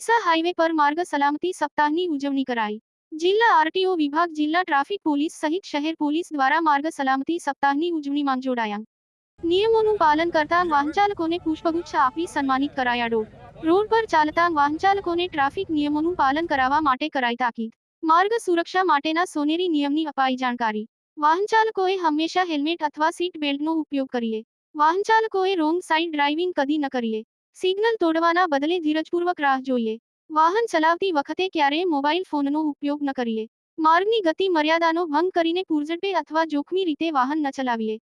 Highway પર માર્ગ સલામતી સપ્તાહની ઉજવણી કરાઈ જિલ્લા આરટીઓ વિભાગ જિલ્લા ટ્રાફિક પોલીસ સહિત શહેર પોલીસ દ્વારા માર્ગ સલામતી સપ્તાહની ઉજવણીમાં જોડાયા નિયમોનું પાલન કરતા વાહનચાલકોને પુષ્પગુચ્છ આપી સન્માનિત કરાયા રોડ રોડ પર ચાલતા વાહનચાલકોને ટ્રાફિક નિયમોનું પાલન કરાવવા માટે કરાઈ તાકીદ માર્ગ સુરક્ષા માટેના સોનેરી નિયમની અપાઈ જાણકારી વાહનચાલકોએ હંમેશા હેલ્મેટ અથવા સીટ બેલ્ટનો ઉપયોગ કરીએ। વાહનચાલકોએ રોંગ સાઈડ ડ્રાઇવિંગ કદી ન કરીએ। સિગ્નલ તોડવાના બદલે ધીરજપૂર્વક રાહ જોઈએ. વાહન ચલાવતી વખતે ક્યારેય મોબાઈલ ફોનનો ઉપયોગ ન કરીએ. માર્ગની ગતિ મર્યાદાનો ભંગ કરીને પૂરઝડપે અથવા જોખમી રીતે વાહન ન ચલાવીએ.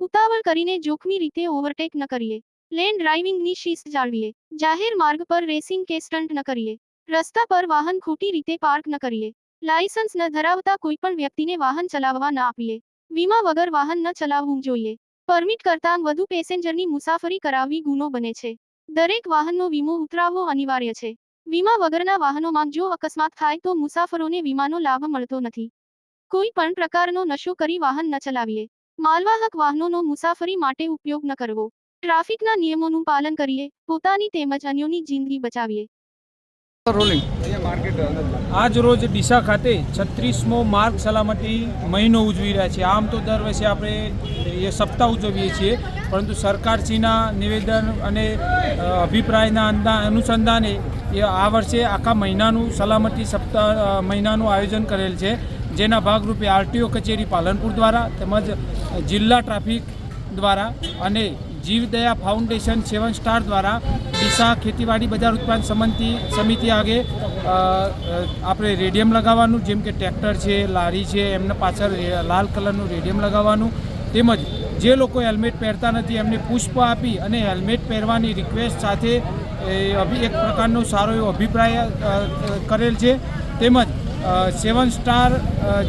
ઉતાવળ કરીને જોખમી રીતે ઓવરટેક ન કરીએ. લેન ડ્રાઇવિંગની શિસ્ત જાળવીએ. જાહેર માર્ગ પર રેસિંગ કે સ્ટન્ટ ન કરીએ. રસ્તા પર વાહન ખોટી રીતે પાર્ક ન કરીએ. લાયસન્સ ન ધરાવતા કોઈપણ વ્યક્તિને વાહન ચલાવવા ન આપીએ. વીમા વગર વાહન ન ચલાવવું જોઈએ. પરમિટ કરતાં વધુ પેસેન્જરની મુસાફરી કરાવવી ગુનો બને છે. દરેક વાહનનો વીમો ઉતરાવવો અનિવાર્ય છે. વીમા વગરના વાહનોમાં જો અકસ્માત થાય તો મુસાફરોને વીમાનો લાભ મળતો નથી. કોઈ પણ પ્રકારનો નશો કરી વાહન ન ચલાવીએ. માલવાહક વાહનોનો મુસાફરી માટે ઉપયોગ ન કરવો. ટ્રાફિકના નિયમોનું પાલન કરીએ. પોતાની તેમજ અન્યોની જિંદગી બચાવીએ. આજ રોજ ડીસા ખાતે છત્રીસમો માર્ગ સલામતી મહિનો ઉજવી રહ્યા છીએ આમ તો દર વર્ષે આપણે એ સપ્તાહ ઉજવીએ છીએ, પરંતુ સરકારશ્રીના નિવેદન અને અભિપ્રાયના અનુસંધાને એ આ વર્ષે આખા મહિનાનું સલામતી સપ્તાહ મહિનાનું આયોજન કરેલ છે. જેના ભાગરૂપે આરટીઓ કચેરી પાલનપુર દ્વારા તેમજ જિલ્લા ટ્રાફિક દ્વારા અને જીવદયા ફાઉન્ડેશન સેવન સ્ટાર દ્વારા ડીસા ખેતીવાડી બજાર ઉત્પાદન સમિતિ સમિતિ આગે આપણે રેડિયમ લગાવવાનું, જેમ કે ટ્રેક્ટર છે, લારી છે, એમને પાછળ લાલ કલરનું રેડિયમ લગાવવાનું. તેમજ જે લોકો હેલ્મેટ પહેરતા નથી, એમને પુષ્પ આપી અને હેલ્મેટ પહેરવાની રિક્વેસ્ટ સાથે એક પ્રકારનો સારો એવો અભિપ્રાય કરેલ છે. તેમજ સેવન સ્ટાર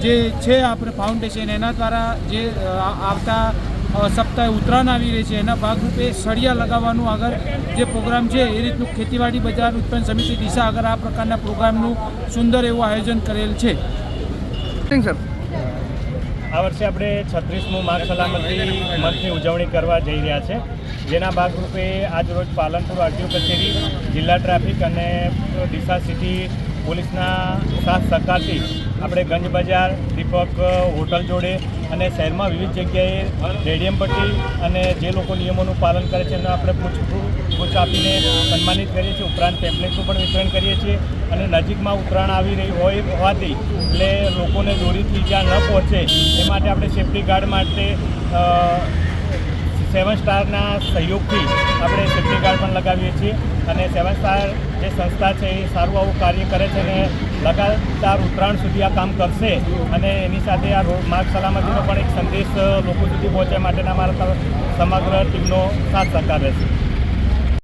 જે છે આપણે ફાઉન્ડેશન, એના દ્વારા જે આવતા સપ્તાહે ઉત્તરાયણ આવી રહી છે. એના ભાગરૂપે સળિયા લગાવવાનું આગળ જે પ્રોગ્રામ છે એ રીતનું ખેતીવાડી બજાર ઉત્પન્ન સમિતિ દિશા આગળ આ પ્રકારના પ્રોગ્રામનું સુંદર એવું આયોજન કરેલ છે. સર. આ વર્ષે આપણે છત્રીસમું માર્ગ સલામતી મંથની ઉજવણી કરવા જઈ રહ્યા છે. જેના ભાગરૂપે આજરોજ પાલનપુર આરટીઓ કચેરી જિલ્લા ટ્રાફિક અને ડીસા સિટી પોલીસના સાથ સહકારથી આપણે ગંજ બજાર દીપક હોટલ જોડે અને શહેરમાં વિવિધ જગ્યાએ રેડિયમ પટ્ટી અને જે લોકો નિયમોનું પાલન કરે છે એને આપણે પૂછ પૂછ આપીને સન્માનિત કરીએ છીએ. ઉપરાંત પેમ્પલેટનું પણ વિતરણ કરીએ છીએ અને નજીકમાં ઉત્તરાયણ આવી રહી હોય હોવાથી એટલે લોકોને દોરીથી જ્યાં ન પહોંચે એ માટે આપણે સેફ્ટી ગાર્ડ માટે સેવન સ્ટારના સહયોગથી આપણે સેફ્ટી ગાર્ડ પણ લગાવીએ છીએ. અને સેવન સ્ટાર જે સંસ્થા છે એ સારું આવું કાર્ય કરે છે અને લગાતાર ઉત્તરાયણ સુધી આ કામ કરશે અને એની સાથે આ રોડ માર્ગ સલામતીનો પણ એક સંદેશ લોકો સુધી પહોંચે માટેના અમારા સમગ્ર ટીમનો સાથ સહકાર રહેશે.